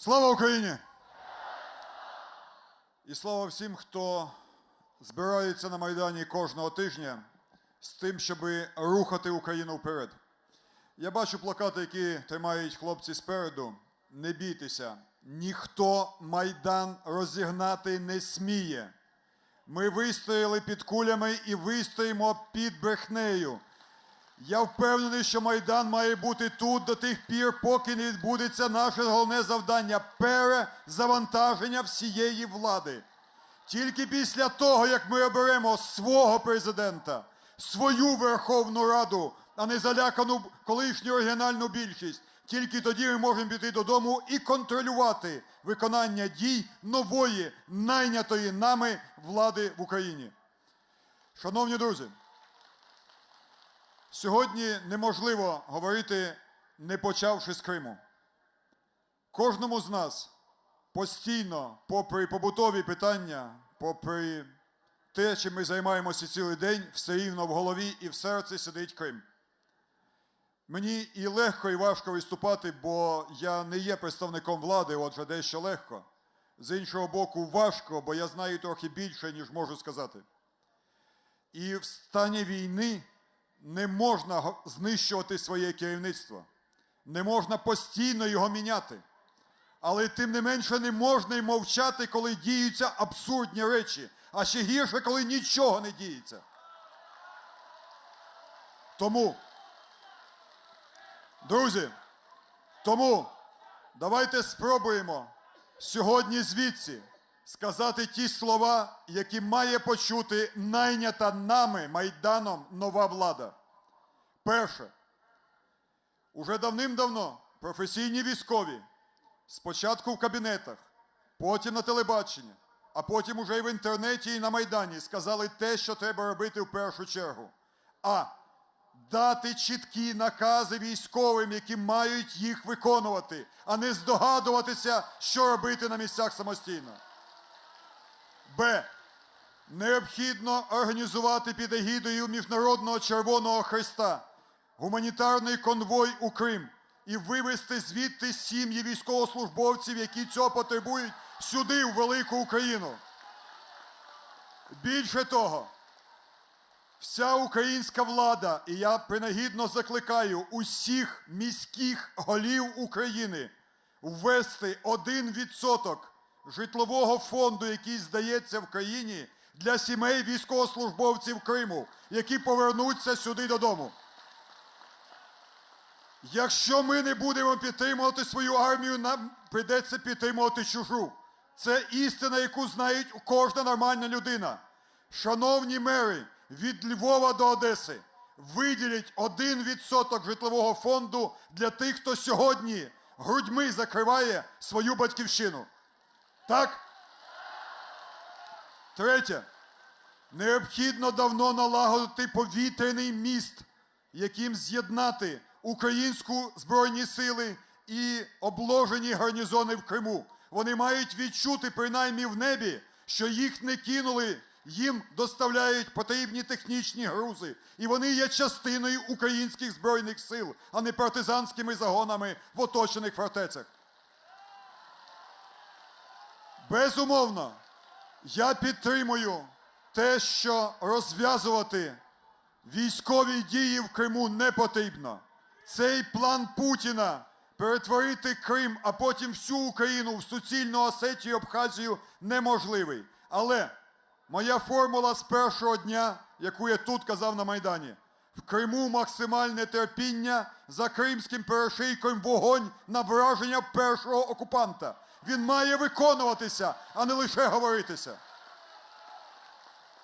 Слава Україні! І слава всім, хто збирається на Майдані кожного тижня з тим, щоб рухати Україну вперед. Я бачу плакати, які тримають хлопці спереду. Не бійтеся, ніхто Майдан розігнати не сміє. Ми вистояли під кулями і вистоїмо під брехнею. Я впевнений, що Майдан має бути тут до тих пір, поки не відбудеться наше головне завдання перезавантаження всієї влади. Тільки після того, як ми оберемо свого президента, свою Верховну Раду, а не залякану колишню регіональну більшість, тільки тоді ми можемо піти додому і контролювати виконання дій нової, найнятої нами влади в Україні. Шановні друзі, Сьогодні неможливо говорити, не почавши з Криму. Кожному з нас постійно, попри побутові питання, попри те, чим ми займаємося цілий день, все рівно в голові і в серці сидить Крим. Мені і легко, і важко виступати, бо я не є представником влади, отже, дещо легко. З іншого боку, важко, бо я знаю трохи більше, ніж можу сказати. І в стані війни не можна знищувати своє керівництво, не можна постійно його міняти. Але тим не менше не можна й мовчати, коли діються абсурдні речі, а ще гірше, коли нічого не діється. Тому, друзі, тому давайте спробуємо сьогодні звідси сказати ті слова, які має почути найнята нами Майданом нова влада. Перше, уже давним-давно професійні військові спочатку в кабінетах, потім на телебаченні, а потім уже і в інтернеті і на Майдані сказали те, що треба робити в першу чергу. А дати чіткі накази військовим, які мають їх виконувати, а не здогадуватися, що робити на місцях самостійно. Б. Необхідно організувати під егідою Міжнародного Червоного Христа гуманітарний конвой у Крим і вивезти звідти сім'ї військовослужбовців, які цього потребують, сюди, в велику Україну. Більше того, вся українська влада, і я принагідно закликаю усіх міських голів України ввести 1% житлового фонду, який здається в країні, для сімей військовослужбовців Криму, які повернуться сюди додому. Якщо ми не будемо підтримувати свою армію, нам прийдеться підтримувати чужу. Це істина, яку знає кожна нормальна людина. Шановні мери, від Львова до Одеси виділіть 1% житлового фонду для тих, хто сьогодні грудьми закриває свою батьківщину. Так? Третє. Необхідно давно налагодити повітряний міст, яким з'єднати українську збройні сили і обложені гарнізони в Криму. Вони мають відчути, принаймні в небі, що їх не кинули, їм доставляють потрібні технічні грузи. І вони є частиною українських збройних сил, а не партизанськими загонами в оточених фортецях. Безумовно, я підтримую те, що розв'язувати військові дії в Криму не потрібно. Цей план Путіна перетворити Крим, а потім всю Україну в суцільну Осетію Абхазію неможливий. Але моя формула з першого дня, яку я тут казав на Майдані, в Криму максимальне терпіння за кримським перешийком вогонь на враження першого окупанта. Він має виконуватися, а не лише говоритися.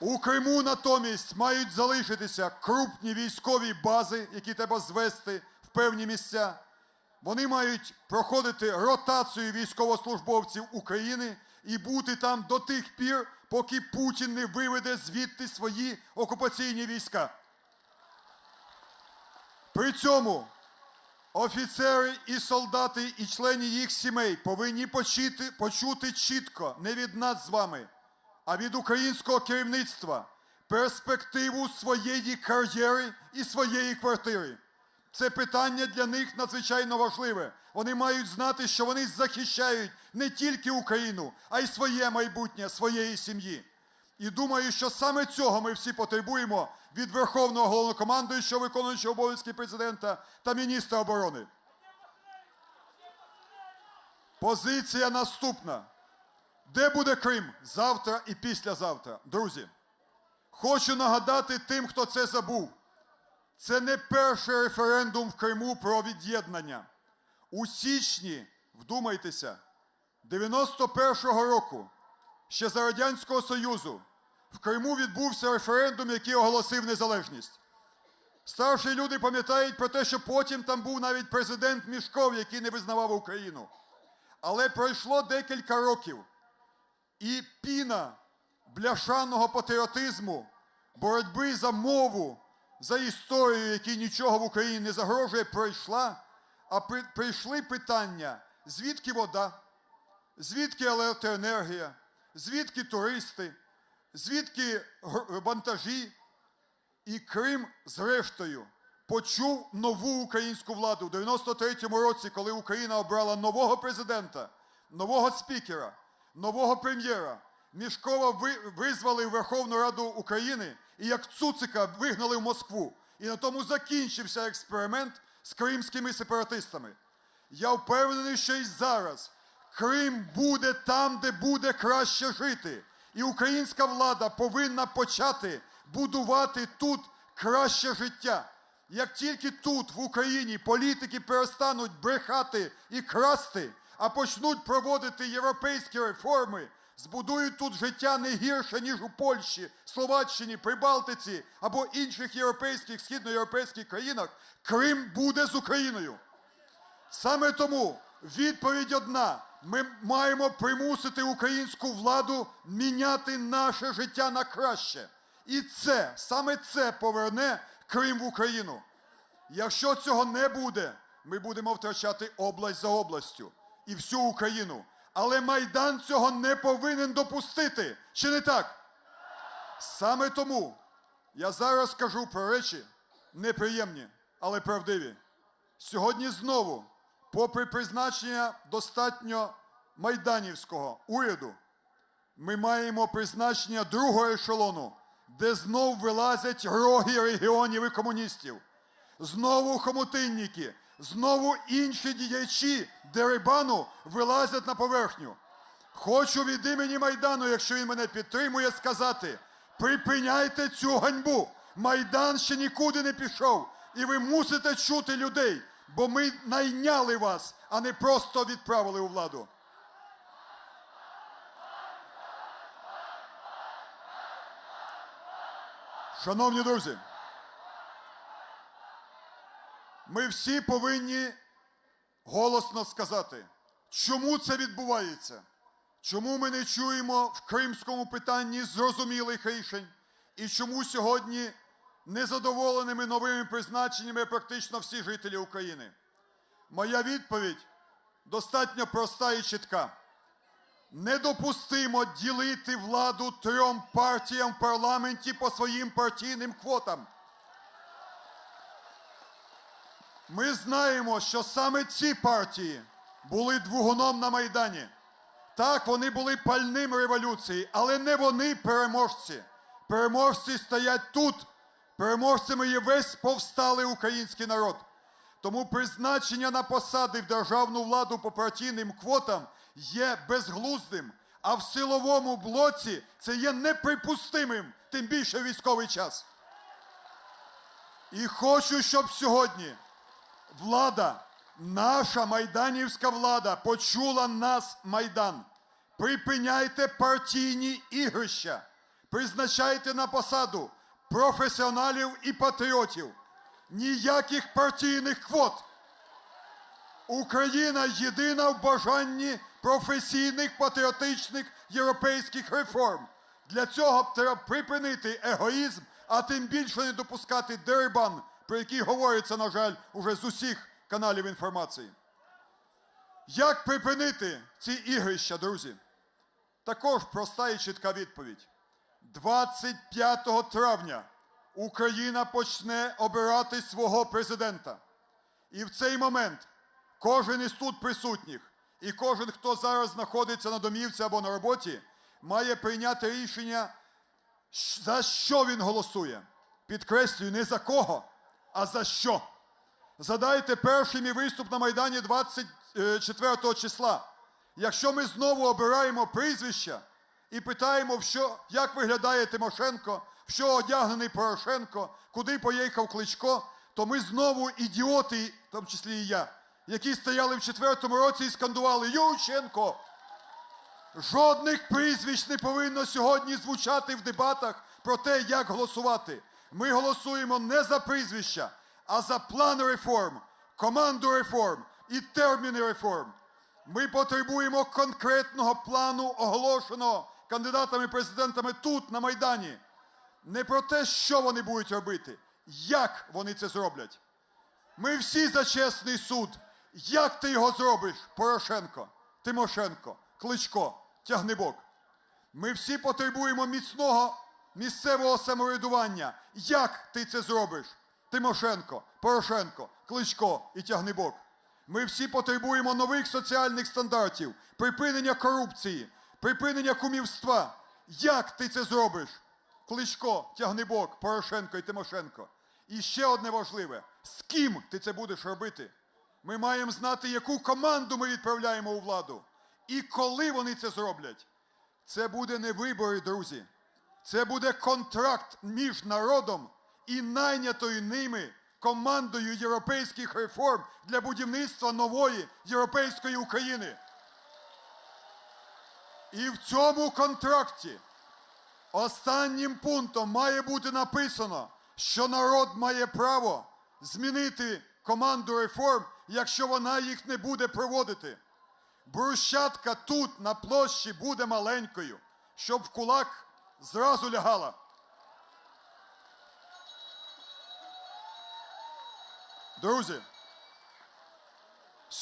У Криму натомість мають залишитися крупні військові бази, які треба звести в певні місця. Вони мають проходити ротацію військовослужбовців України і бути там до тих пір, поки Путін не виведе звідти свої окупаційні війська. При цьому офіцери і солдати, і члени їх сімей повинні почути, почути чітко не від нас з вами, а від українського керівництва перспективу своєї кар'єри і своєї квартири. Це питання для них надзвичайно важливе. Вони мають знати, що вони захищають не тільки Україну, а й своє майбутнє, своєї сім'ї. І думаю, що саме цього ми всі потребуємо від Верховного головнокомандуючого, виконуючого обов'язки президента та міністра оборони. Позиція наступна. Де буде Крим завтра і післязавтра? Друзі, хочу нагадати тим, хто це забув. Це не перший референдум в Криму про від'єднання. У січні, вдумайтеся, 91-го року, ще за Радянського Союзу, в Криму відбувся референдум, який оголосив незалежність. Старші люди пам'ятають про те, що потім там був навіть президент Мішков, який не визнавав Україну. Але пройшло декілька років, і піна бляшаного патріотизму, боротьби за мову, за історію, якій нічого в Україні не загрожує, пройшла. А прийшли питання: звідки вода, звідки електроенергія, звідки туристи, звідки вантажі. І Крим, зрештою, почув нову українську владу в 93-му році, коли Україна обрала нового президента, нового спікера, нового прем'єра. Мішкова визвали в Верховну Раду України і як цуцика вигнали в Москву. І на тому закінчився експеримент з кримськими сепаратистами. Я впевнений, що і зараз Крим буде там, де буде краще жити. І українська влада повинна почати будувати тут краще життя. Як тільки тут, в Україні, політики перестануть брехати і красти, а почнуть проводити європейські реформи, збудують тут життя не гірше, ніж у Польщі, Словаччині, Прибалтиці або інших європейських, східноєвропейських країнах, Крим буде з Україною. Саме тому відповідь одна: ми маємо примусити українську владу міняти наше життя на краще. І це, саме це поверне Крим в Україну. Якщо цього не буде, ми будемо втрачати область за областю і всю Україну. Але Майдан цього не повинен допустити. Чи не так? Саме тому я зараз скажу про речі неприємні, але правдиві. Сьогодні знову, попри призначення достатньо майданівського уряду, ми маємо призначення другого ешелону, де знов вилазять роги регіонів і комуністів. Знову хомутинники, знову інші діячі Дерибану вилазять на поверхню. Хочу від імені Майдану, якщо він мене підтримує, сказати: припиняйте цю ганьбу. Майдан ще нікуди не пішов. І ви мусите чути людей, бо ми найняли вас, а не просто відправили у владу. Шановні друзі, ми всі повинні голосно сказати, чому це відбувається, чому ми не чуємо в кримському питанні зрозумілих рішень, і чому сьогодні незадоволеними новими призначеннями практично всі жителі України. Моя відповідь достатньо проста і чітка. Недопустимо ділити владу трьом партіям в парламенті по своїм партійним квотам. Ми знаємо, що саме ці партії були двигуном на Майдані. Так, вони були пальним революції, але не вони переможці. Переможці стоять тут. Переможцями є весь повсталий український народ. Тому призначення на посади в державну владу по партійним квотам є безглуздим, а в силовому блоці це є неприпустимим, тим більше військовий час. І хочу, щоб сьогодні влада, наша майданівська влада почула нас, Майдан. Припиняйте партійні ігрища, призначайте на посаду професіоналів і патріотів. Ніяких партійних квот. Україна єдина в бажанні професійних патріотичних європейських реформ. Для цього треба припинити егоїзм, а тим більше не допускати дерибан, про який говориться, на жаль, уже з усіх каналів інформації. Як припинити ці ігрища, друзі? Також проста і чітка відповідь. 25 травня Україна почне обирати свого президента. І в цей момент кожен із тут присутніх і кожен, хто зараз знаходиться на домівці або на роботі, має прийняти рішення, за що він голосує. Підкреслюю, не за кого, а за що. Задайте перший мій виступ на Майдані 24 числа. Якщо ми знову обираємо прізвища і питаємо, що, як виглядає Тимошенко, що одягнений Порошенко, куди поїхав Кличко, то ми знову ідіоти, в тому числі і я, які стояли в четвертому році і скандували Ющенко. Жодних прізвищ не повинно сьогодні звучати в дебатах про те, як голосувати. Ми голосуємо не за прізвища, а за план реформ, команду реформ і терміни реформ. Ми потребуємо конкретного плану, оголошеного кандидатами президентами тут, на Майдані. Не про те, що вони будуть робити, як вони це зроблять. Ми всі за чесний суд. Як ти його зробиш, Порошенко, Тимошенко, Кличко, Тягнебок? Ми всі потребуємо міцного місцевого самоврядування. Як ти це зробиш? Тимошенко, Порошенко, Кличко і Тягнебок. Ми всі потребуємо нових соціальних стандартів, припинення корупції, припинення кумівства. Як ти це зробиш? Кличко, Тягнебок, Порошенко і Тимошенко. І ще одне важливе: з ким ти це будеш робити? Ми маємо знати, яку команду ми відправляємо у владу. І коли вони це зроблять. Це буде не вибори, друзі. Це буде контракт між народом і найнятою ними командою європейських реформ для будівництва нової європейської України. І в цьому контракті Останнім пунктом має бути написано, що народ має право змінити команду реформ, якщо вона їх не буде проводити. Брусчатка тут на площі буде маленькою, щоб в кулак зразу лягала. Друзі,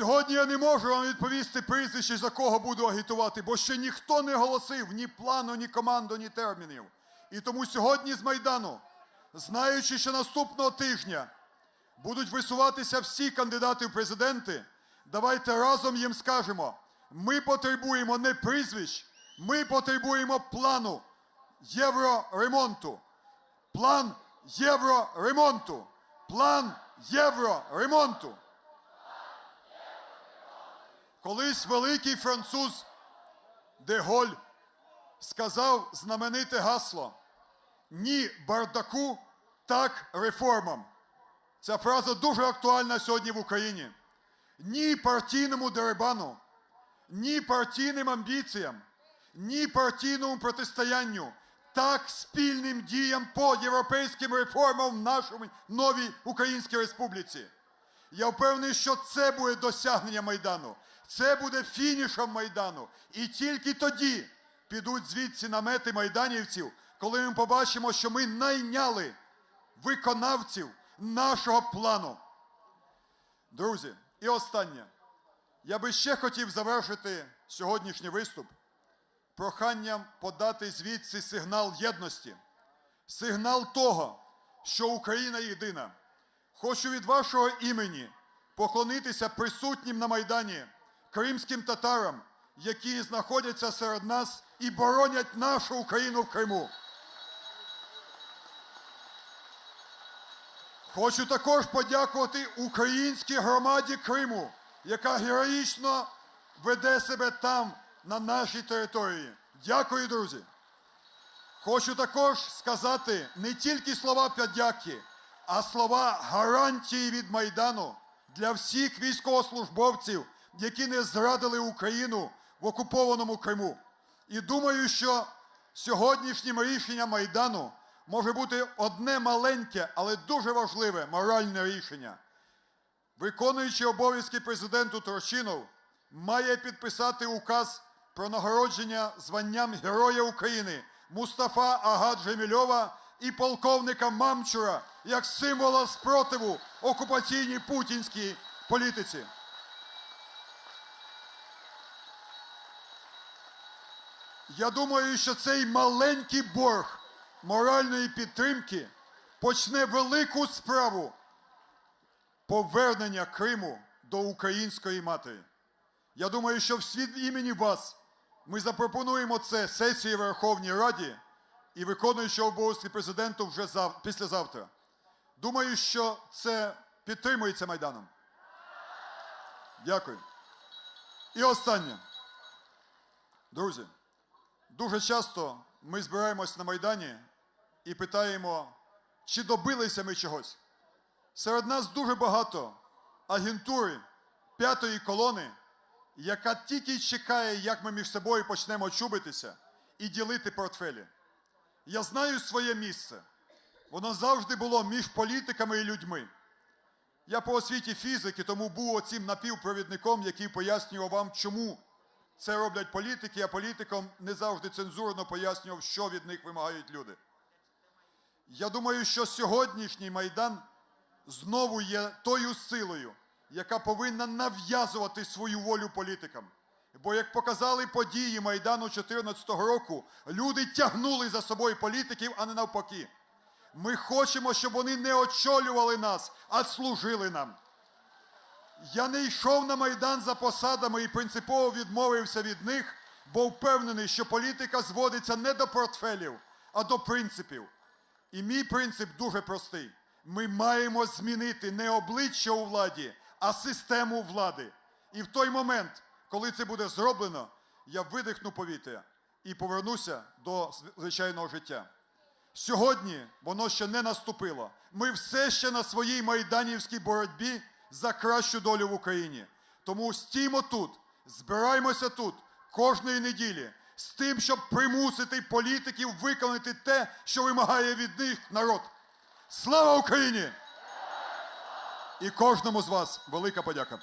Сьогодні я не можу вам відповісти прізвище, за кого буду агітувати, бо ще ніхто не голосив ні плану, ні команду, ні термінів. І тому сьогодні з Майдану, знаючи, що наступного тижня будуть висуватися всі кандидати в президенти, давайте разом їм скажемо: ми потребуємо не прізвищ, ми потребуємо плану євроремонту. План євроремонту. План євроремонту. Колись великий француз Деголь сказав знамените гасло Ні бардаку, так реформам. Ця фраза дуже актуальна сьогодні в Україні. Ні партійному дерибану, ні партійним амбіціям, ні партійному протистоянню, так спільним діям по європейським реформам в нашій новій Українській Республіці. Я впевнений, що це буде досягнення Майдану. Це буде фінішом Майдану. І тільки тоді підуть звідси намети майданівців, коли ми побачимо, що ми найняли виконавців нашого плану. Друзі, і останнє. Я би ще хотів завершити сьогоднішній виступ проханням подати звідси сигнал єдності, сигнал того, що Україна єдина. Хочу від вашого імені поклонитися присутнім на Майдані кримським татарам, які знаходяться серед нас і боронять нашу Україну в Криму. Хочу також подякувати українській громаді Криму, яка героїчно веде себе там, на нашій території. Дякую, друзі. Хочу також сказати не тільки слова подяки, а слова гарантії від Майдану для всіх військовослужбовців, які не зрадили Україну в окупованому Криму. І думаю, що сьогоднішнім рішенням Майдану може бути одне маленьке, але дуже важливе моральне рішення. Виконуючий обов'язки президенту Турчинов має підписати указ про нагородження званням Героя України Мустафа Ага Джемільова і полковника Мамчура як символа спротиву окупаційній путінській політиці. Я думаю, що цей маленький борг моральної підтримки почне велику справу повернення Криму до української матері. Я думаю, що від імені вас ми запропонуємо це сесії Верховній Раді і виконуючого обов'язки президенту вже зав... післязавтра. Думаю, що це підтримується Майданом. Дякую. І останнє. Друзі, дуже часто ми збираємось на Майдані і питаємо, чи добилися ми чогось. Серед нас дуже багато агентури п'ятої колони, яка тільки чекає, як ми між собою почнемо чубитися і ділити портфелі. Я знаю своє місце. Воно завжди було між політиками і людьми. Я по освіті фізики, тому був оцим напівпровідником, який пояснював вам, чому це роблять політики, а політикам не завжди цензурно пояснював, що від них вимагають люди. Я думаю, що сьогоднішній Майдан знову є тою силою, яка повинна нав'язувати свою волю політикам. Бо, як показали події Майдану 2014 року, люди тягнули за собою політиків, а не навпаки. Ми хочемо, щоб вони не очолювали нас, а служили нам. Я не йшов на Майдан за посадами і принципово відмовився від них, бо впевнений, що політика зводиться не до портфелів, а до принципів. І мій принцип дуже простий. Ми маємо змінити не обличчя у владі, а систему влади. І в той момент, коли це буде зроблено, я видихну повітря і повернуся до звичайного життя. Сьогодні воно ще не наступило. Ми все ще на своїй майданівській боротьбі за кращу долю в Україні. Тому стіймо тут, збираємося тут кожної неділі з тим, щоб примусити політиків виконати те, що вимагає від них народ. Слава Україні! І кожному з вас велика подяка.